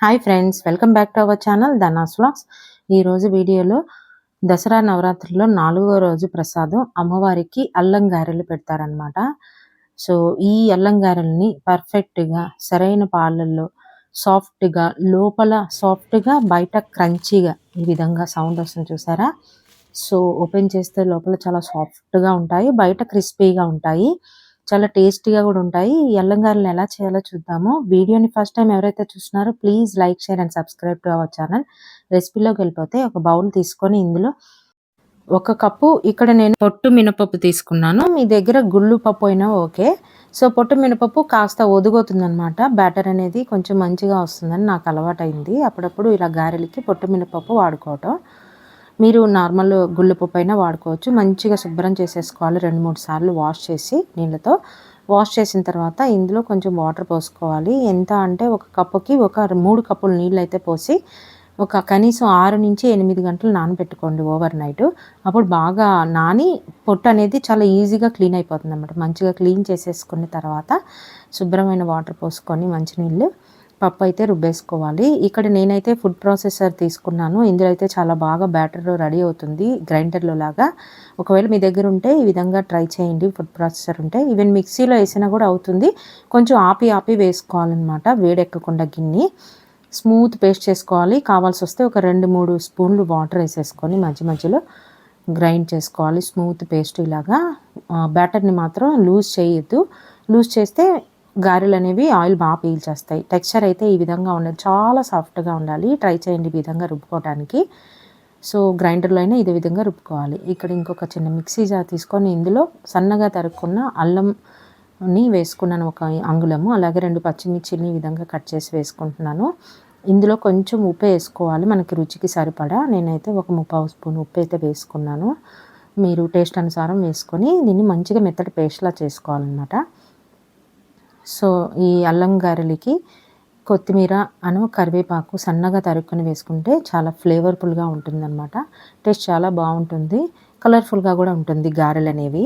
Hi friends welcome back to our channel Dhanas vlogs ఈరోజు వీడియోలో దసరా నవరాత్రిలో నాలుగో రోజు ప్రసాదం అమ్మవారికి అల్లం గారెలు పెడతారనమాట సో ఈ అల్లం గారెల్ని పర్ఫెక్ట్గా సరైన పాలల్లో సాఫ్ట్గా లోపల సాఫ్ట్గా బయట క్రంచీగా ఈ విధంగా సౌండ్ వస్తుంది చూసారా? సో ఓపెన్ చేస్తే లోపల చాలా సాఫ్ట్గా ఉంటాయి బయట క్రిస్పీగా ఉంటాయి. చాలా టేస్టీగా కూడా ఉంటాయి. ఈ అల్లంగారులను ఎలా చేయాలో చూద్దాము. వీడియోని ఫస్ట్ టైం ఎవరైతే చూస్తున్నారో please like share and subscribe to our channel. రెసిపీలోకి వెళ్ళిపోతే ఒక బౌల్ తీసుకొని ఇందులో ఒక కప్పు ఇక్కడ నేను పొట్టు మినపప్పు తీసుకున్నాను. మీ దగ్గర గుళ్ళు పప్పు అయినా ఓకే. సో పొట్టు మినపప్పు కాస్త ఒదుగుతుంది అనమాట బ్యాటర్ అనేది కొంచెం మంచిగా వస్తుందని నాకు అలవాటైంది. అప్పుడప్పుడు ఇలా గారెలకి పొట్టు మినపప్పు వాడుకోవటం. మీరు నార్మల్ గుళ్ళపప్పు అయినా వాడుకోవచ్చు. మంచిగా శుభ్రం చేసేసుకోవాలి. రెండు మూడు సార్లు వాష్ చేసి నీళ్ళతో. వాష్ చేసిన తర్వాత ఇందులో కొంచెం వాటర్ పోసుకోవాలి. ఎంత అంటే ఒక కప్పుకి ఒక మూడు కప్పులు నీళ్ళు అయితే పోసి ఒక కనీసం ఆరు నుంచి ఎనిమిది గంటలు నానబెట్టుకోండి ఓవర్ నైట్. అప్పుడు బాగా నాని పొట్టు అనేది చాలా ఈజీగా క్లీన్ అయిపోతుంది అనమాట మంచిగా క్లీన్ చేసేసుకున్న తర్వాత శుభ్రమైన వాటర్ పోసుకొని మంచినీళ్ళు పప్పు అయితే రుబ్బేసుకోవాలి. ఇక్కడ నేనైతే ఫుడ్ ప్రాసెసర్ తీసుకున్నాను. ఇందులో అయితే చాలా బాగా బ్యాటర్ రెడీ అవుతుంది గ్రైండర్లో లాగా. ఒకవేళ మీ దగ్గర ఉంటే ఈ విధంగా ట్రై చేయండి. ఫుడ్ ప్రాసెసర్ ఉంటే ఈవెన్ మిక్సీలో వేసినా కూడా అవుతుంది. కొంచెం ఆపి ఆపి వేసుకోవాలన్నమాట వేడెక్కకుండా గిన్నె. స్మూత్ పేస్ట్ చేసుకోవాలి. కావాల్సి వస్తే ఒక రెండు మూడు స్పూన్లు వాటర్ వేసేసుకొని మధ్య మధ్యలో గ్రైండ్ చేసుకోవాలి. స్మూత్ పేస్ట్ ఇలాగా బ్యాటర్ని మాత్రం లూజ్ చేయొద్దు. లూజ్ చేస్తే గారెలు అనేవి ఆయిల్ బాగా పీల్చేస్తాయి. టెక్స్చర్ అయితే ఈ విధంగా ఉండాలి చాలా సాఫ్ట్గా ఉండాలి. ట్రై చేయండి ఈ విధంగా రుబ్బుకోవడానికి సో గ్రైండర్లో అయినా ఇదే విధంగా రుబ్బుకోవాలి. ఇక్కడ ఇంకొక చిన్న మిక్సీ జార్ తీసుకొని ఇందులో సన్నగా తరుక్కున్న అల్లంని వేసుకున్నాను ఒక అంగుళము. అలాగే రెండు పచ్చిమిర్చిని ఈ విధంగా కట్ చేసి వేసుకుంటున్నాను. ఇందులో కొంచెం ఉప్పు వేసుకోవాలి. మనకి రుచికి సరిపడా. నేనైతే ఒక ముప్పావు స్పూన్ ఉప్పు అయితే వేసుకున్నాను. మీరు టేస్ట్ అనుసారం వేసుకొని దీన్ని మంచిగా మెత్తటి పేస్ట్లా చేసుకోవాలన్నమాట. సో ఈ అల్లం గారెలకి కొత్తిమీర అను కరివేపాకు సన్నగా తరుక్కుని వేసుకుంటే చాలా ఫ్లేవర్ఫుల్గా ఉంటుందన్నమాట. టేస్ట్ చాలా బాగుంటుంది. కలర్ఫుల్గా కూడా ఉంటుంది గారెలు అనేవి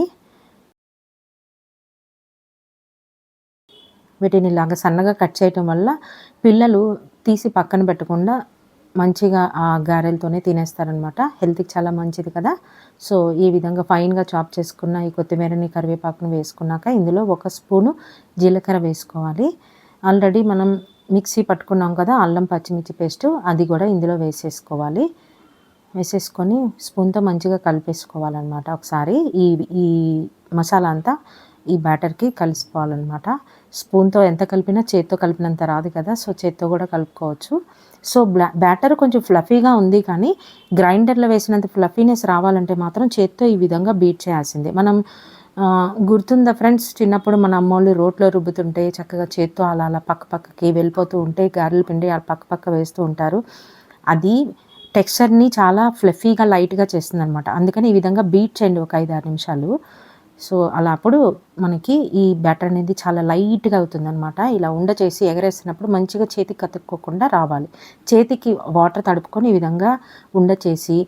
వీటిని ఇలాగ సన్నగా కట్ చేయటం వల్ల పిల్లలు తీసి పక్కన పెట్టకుండా మంచిగా ఆ గారెలతోనే తినేస్తారనమాట. హెల్త్కి చాలా మంచిది కదా. సో ఈ విధంగా ఫైన్గా చాప్ చేసుకున్న ఈ కొత్తిమీరని కరివేపాకుని వేసుకున్నాక ఇందులో ఒక స్పూను జీలకర్ర వేసుకోవాలి. ఆల్రెడీ మనం మిక్సీ పట్టుకున్నాం కదా అల్లం పచ్చిమిర్చి పేస్ట్ అది కూడా ఇందులో వేసేసుకోవాలి. వేసేసుకొని స్పూన్తో మంచిగా కలిపేసుకోవాలన్నమాట ఒకసారి. ఈ ఈ మసాలా అంతా ఈ బ్యాటర్కి కలిసిపోవాలన్నమాట. స్పూన్తో ఎంత కలిపినా చేత్తో కలిపినంత రాదు కదా సో చేత్తో కూడా కలుపుకోవచ్చు. సో బ్లా బ్యాటర్ కొంచెం ఫ్లఫీగా ఉంది కానీ గ్రైండర్లో వేసినంత ఫ్లఫీనెస్ రావాలంటే మాత్రం చేత్తో ఈ విధంగా బీట్ చేయాల్సిందే. మనం గుర్తుందా ఫ్రెండ్స్? చిన్నప్పుడు మన అమ్మోళ్ళు రోట్లో రుబ్బుతుంటే చక్కగా చేత్తో అలా అలా పక్క పక్కకి వెళ్ళిపోతూ ఉంటే గారెలు పిండి అలా పక్క పక్క వేస్తూ ఉంటారు. అది టెక్స్చర్ని చాలా ఫ్లఫీగా లైట్గా చేస్తుంది అనమాట అందుకని ఈ విధంగా బీట్ చేయండి ఒక ఐదు ఆరు నిమిషాలు. సో అలా అప్పుడు మనకి ఈ బ్యాటర్ అనేది చాలా లైట్గా అవుతుంది అనమాట ఇలా ఉండ చేసి ఎగరేసినప్పుడు మంచిగా చేతికి కతుక్కోకుండా రావాలి. చేతికి వాటర్ తడుపుకొని ఈ విధంగా ఉండ చేసి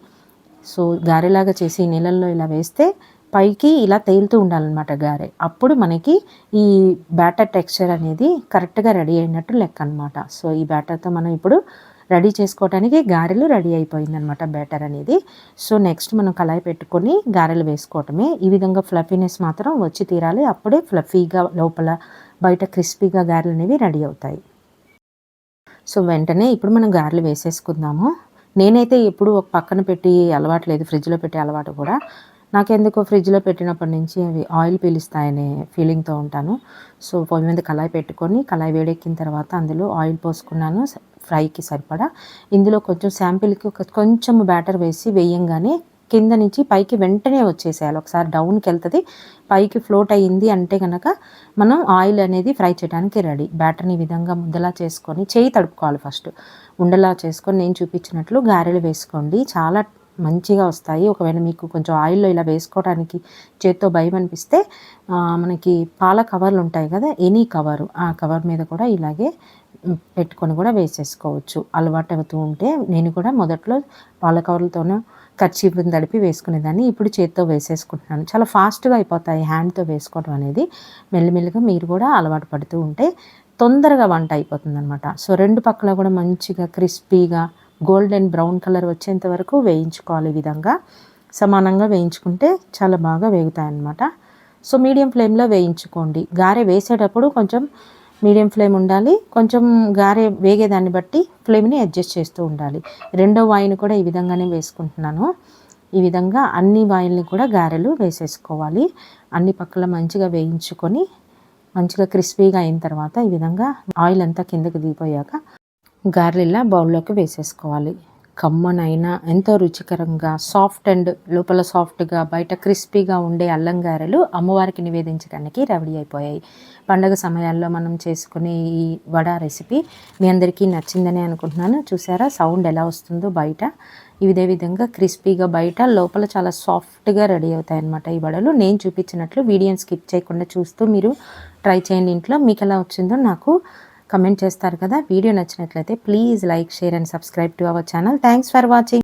సో గారెలాగా చేసి నీళ్ళల్లో ఇలా వేస్తే పైకి ఇలా తేలుతూ ఉండాలన్నమాట గారె. అప్పుడు మనకి ఈ బ్యాటర్ టెక్స్చర్ అనేది కరెక్ట్గా రెడీ అయినట్టు లెక్క అనమాట సో ఈ బ్యాటర్తో మనం ఇప్పుడు రెడీ చేసుకోవడానికి గారెలు రెడీ అయిపోయిందనమాట బ్యాటర్ అనేది. సో నెక్స్ట్ మనం కళాయి పెట్టుకొని గారెలు వేసుకోవటమే. ఈ విధంగా ఫ్లఫీనెస్ మాత్రం వచ్చి తీరాలి. అప్పుడే ఫ్లఫీగా లోపల బయట క్రిస్పీగా గారెలు అనేవి రెడీ అవుతాయి. సో వెంటనే ఇప్పుడు మనం గారెలు వేసేసుకుందాము. నేనైతే ఎప్పుడు ఒక పక్కన పెట్టి అలవాటు లేదు ఫ్రిడ్జ్లో పెట్టే అలవాటు కూడా. నాకెందుకో ఫ్రిడ్జ్లో పెట్టినప్పటి నుంచి అవి ఆయిల్ పీలుస్తాయనే ఫీలింగ్తో ఉంటాను. సో పొయ్యి మీద కళాయి పెట్టుకొని కళాయి వేడెక్కిన తర్వాత అందులో ఆయిల్ పోసుకున్నాను. ఫ్రైకి సరిపడా. ఇందులో కొంచెం శాంపిల్కి ఒక కొంచెం బ్యాటర్ వేసి వేయంగానే కింద నుంచి పైకి వెంటనే వచ్చేసేయాలి. ఒకసారి డౌన్కి వెళ్తుంది. పైకి ఫ్లోట్ అయ్యింది అంటే కనుక మనం ఆయిల్ అనేది ఫ్రై చేయడానికి రెడీ. బ్యాటర్ని విధంగా ముద్దలా చేసుకొని చేయి తడుపుకోవాలి ఫస్ట్. ఉండలా చేసుకొని నేను చూపించినట్లు గారెలు వేసుకోండి. చాలా మంచిగా వస్తాయి. ఒకవేళ మీకు కొంచెం ఆయిల్లో ఇలా వేసుకోవడానికి చేత్తో భయం అనిపిస్తే మనకి పాల కవర్లు ఉంటాయి కదా ఎనీ కవరు ఆ కవర్ మీద కూడా ఇలాగే పెట్టుకొని కూడా వేసేసుకోవచ్చు. అలవాటు అవుతూ ఉంటే నేను కూడా మొదట్లో పాల కవర్లతోనూ కర్చీపుని తడిపి వేసుకునేదాన్ని. ఇప్పుడు చేత్తో వేసేసుకుంటున్నాను. చాలా ఫాస్ట్గా అయిపోతాయి హ్యాండ్తో వేసుకోవడం అనేది. మెల్లిమెల్లిగా మీరు కూడా అలవాటు పడుతూ ఉంటే తొందరగా వంట అయిపోతుంది అనమాట సో రెండు పక్కల కూడా మంచిగా క్రిస్పీగా గోల్డెన్ బ్రౌన్ కలర్ వచ్చేంత వరకు వేయించుకోవాలి ఈ విధంగా. సమానంగా వేయించుకుంటే చాలా బాగా వేగుతాయి అన్నమాట సో మీడియం ఫ్లేమ్లో వేయించుకోండి. గారె వేసేటప్పుడు కొంచెం మీడియం ఫ్లేమ్ ఉండాలి. కొంచెం గారె వేగేదాన్ని బట్టి ఫ్లేమ్ని అడ్జస్ట్ చేస్తూ ఉండాలి. రెండో వాయిని కూడా ఈ విధంగానే వేసుకుంటున్నాను. ఈ విధంగా అన్ని వాయిల్ని కూడా గారెలు వేసేసుకోవాలి. అన్ని పక్కల మంచిగా వేయించుకొని మంచిగా క్రిస్పీగా అయిన తర్వాత ఈ విధంగా ఆయిల్ అంతా కిందకి దిగిపోయాక గారెలా బౌల్లోకి వేసేసుకోవాలి. కమ్మనైనా ఎంతో రుచికరంగా సాఫ్ట్ అండ్ లోపల సాఫ్ట్గా బయట క్రిస్పీగా ఉండే అల్లం గారెలు అమ్మవారికి నివేదించడానికి రెడీ అయిపోయాయి. పండగ సమయాల్లో మనం చేసుకునే ఈ వడ రెసిపీ మీ అందరికీ నచ్చిందని అనుకుంటున్నాను. చూసారా? సౌండ్ ఎలా వస్తుందో బయట. ఇదే విధంగా క్రిస్పీగా బయట లోపల చాలా సాఫ్ట్గా రెడీ అవుతాయి అన్నమాట ఈ వడలు. నేను చూపించినట్లు వీడియోని స్కిప్ చేయకుండా చూస్తూ మీరు ట్రై చేయండి ఇంట్లో. మీకు ఎలా వచ్చిందో నాకు కమెంట్ చేస్తారు కదా. వీడియో నచ్చినట్లయితే please like share and subscribe to our channel thanks for watching